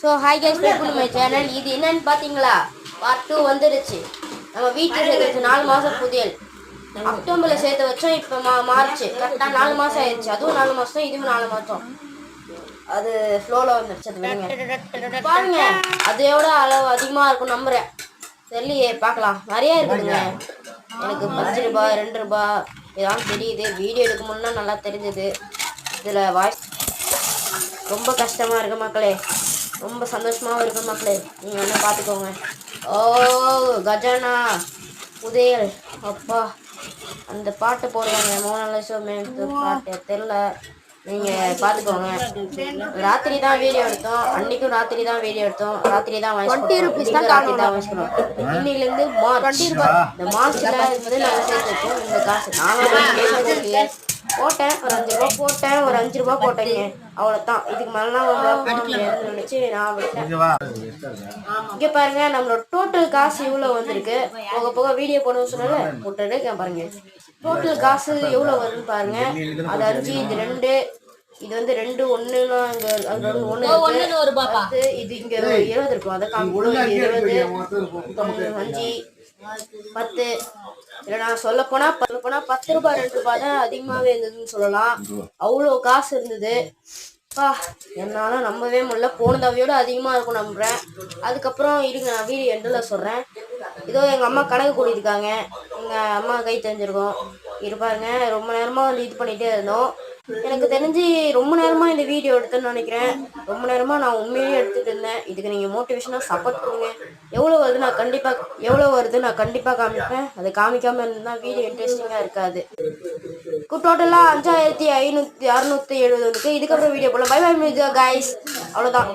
So hi guys people my channel இது என்னன்னு பார்த்தீங்களா பார்ட் டூ வந்துடுச்சு நம்ம வீட்டில் சேர்த்து நாலு மாதம் புதியல். அக்டோபரில் சேர்த்து வச்சோம் இப்போ மா மார்ச் கரெக்டாக நாலு மாதம் ஆயிடுச்சு அதுவும் நாலு மாதம் இதுவும் நாலு மாதம் அது ஃப்ளோவில் வந்துடுச்சு அது விடுங்க பாருங்க. அதையோட அளவு அதிகமாக இருக்கும் நம்புறேன். தெரியலையே பார்க்கலாம். நிறைய இருக்குதுங்க. எனக்கு பத்து ரூபா ரெண்டு ரூபா இதெல்லாம் தெரியுது. வீடியோ எடுக்க முன்னா நல்லா தெரிஞ்சது. இதில் வாய்ஸ் ரொம்ப கஷ்டமாக இருக்கு மக்களே. ரொம்ப சந்தோஷமாகவும் இருக்கு மக்களே. நீங்கள் வேணால் பார்த்துக்கோங்க. ஓ கஜானா உதயல். அப்பா அந்த பாட்டு போடுவாங்க மோனலிசோ மேத்து பாட்டு. தெரில நீங்கள் பார்த்துக்கோங்க. ராத்திரி தான் வீடியோ எடுத்தோம். அன்னைக்கும் ராத்திரி தான் வீடியோ எடுத்தோம். ராத்திரி தான் டுவெண்ட்டி ருபீஸ் தான் ராத்திரி தான் பண்ணோம் இன்னிலேருந்து மார்ச். இந்த மார்ச்சில் வந்து நாங்கள் சேர்த்து இந்த காசு நாங்கள் போட்டேன். ஒரு அஞ்சு ரூபா போட்டேன். ஒரு அஞ்சு ரூபா போட்டேங்க. அவ்வளோதான் இதுக்கு மேலாம் போட முடியாதுன்னு நினச்சி நான் விட்டேன் இங்க பாருங்க நம்மளோட டோட்டல் காசு இவ்வளோ வந்திருக்கு? போக போக வீடியோ போடணும்னு சொன்னால போட்டுருக்கேன் பாருங்க. டோட்டல் காசு எவ்வளோ வருதுன்னு பாருங்க. அது அஞ்சு இது ரெண்டு இது வந்து ரெண்டு ஒண்ணுலாம் இங்க அது ரெண்டு ஒண்ணு இருக்கு. பத்து இது இங்க இருபது இருக்கும். அதை காமிக்கணும் இருபது அஞ்சு பத்து. இல்லை நான் சொல்ல போனா சொல்ல போனா பத்து ரூபாய் ரெண்டு ரூபாய் தான் அதிகமாவே இருந்ததுன்னு சொல்லலாம். அவ்வளோ காசு இருந்தது. பா என்னால நம்பவே முடியல. போன தடவையோட அதிகமாக இருக்கும் நம்புறேன். அதுக்கப்புறம் இருங்க நான் வீடியோ எண்டில் சொல்கிறேன் இதோ எங்கள் அம்மா கணக்கு கூட்டியிருக்காங்க. எங்கள் அம்மா கை தெரிஞ்சிருக்கோம். இருப்பாருங்க ரொம்ப நேரமாக வந்து இது பண்ணிகிட்டே இருந்தோம். எனக்கு தெரிஞ்சு ரொம்ப நேரமாக இந்த வீடியோ எடுத்தேன்னு நினைக்கிறேன். ரொம்ப நேரமாக நான் உண்மையிலேயே எடுத்துட்டு இருந்தேன். இதுக்கு நீங்கள் மோட்டிவேஷனாக சப்போர்ட் பண்ணுங்க எவ்வளோ வருது நான் கண்டிப்பாக எவ்வளோ வருது நான் கண்டிப்பாக காமிப்பேன். அதை காமிக்காமல் இருந்தா வீடியோ இன்ட்ரெஸ்டிங்காக இருக்காது. டோட்டலா அஞ்சாயிரத்தி ஐநூற்றி அறுநூத்தி எழுபது வந்துருக்கு இதுக்கப்புறம் வீடியோ போடலாம். பை பை மியூசிக் கைஸ் அவ்வளோதான்